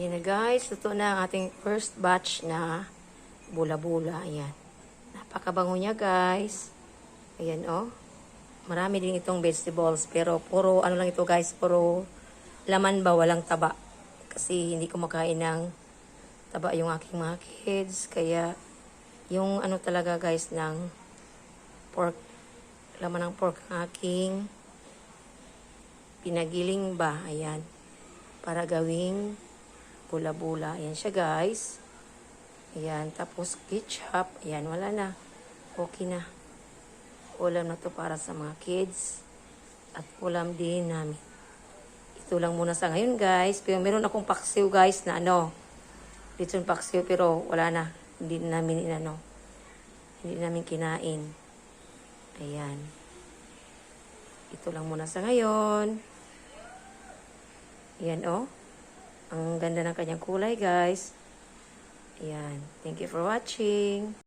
Ayan na guys, ito na ang ating first batch na bula-bula. Ayan. Napakabango niya guys. Ayan oh. Marami din itong vegetables pero puro ano lang ito guys, puro laman ba walang taba. Kasi hindi ko makain ng taba yung aking mga kids. Kaya yung ano talaga guys ng pork, laman ng pork ang aking pinagiling ba. Ayan. Para gawing bula-bula. Ayan siya guys. Ayan. Tapos ketchup. Ayan. Wala na. Okay na. Ulam na to para sa mga kids. At ulam din namin. Ito lang muna sa ngayon guys. Pero meron akong paksiw guys na ano. Lechon paksiw pero wala na. Hindi na namin inano. Hindi namin kinain. Ayan. Ito lang muna sa ngayon. Ayan oh. Ang ganda ng kanyang kulay guys. Ayan. Thank you for watching.